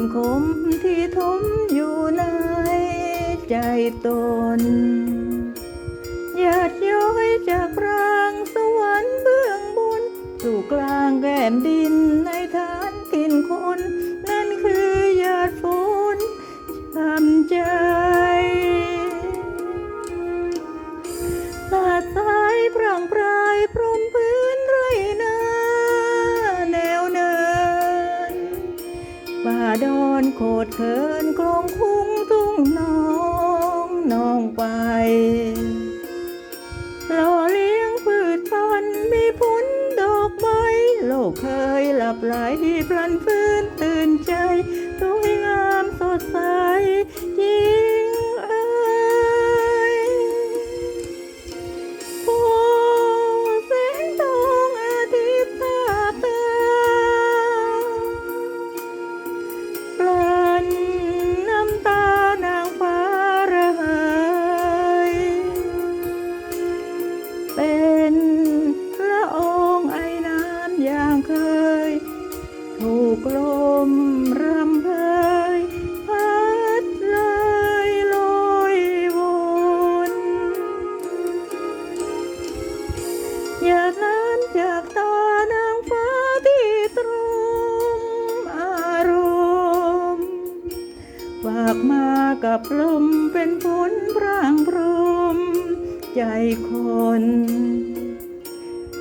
นขมที่ทมอยู่ในใจตนอยากย้อยจากรางสวรรค์เบื้องบน สู่กลางแก้มดินในฐานถิ่นคน โคตรเขินกลั กับลมเป็นฝนร่างพรม ใจคน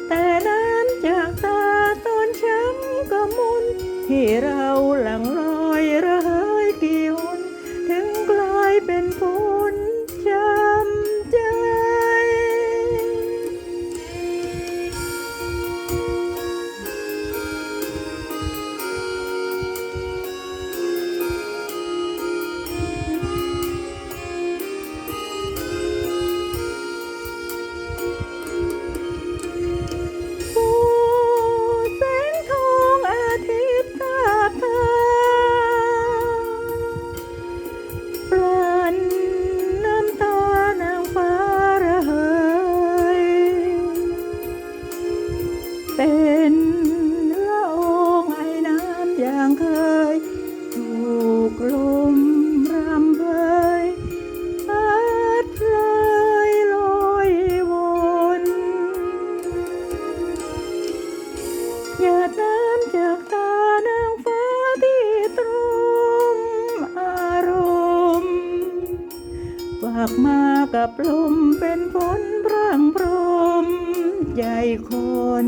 แต่ด้านจากตาตอนช้ำก็มุนที่เรา ฝากมากับลมเป็นฝนร่างพรมใหญ่คน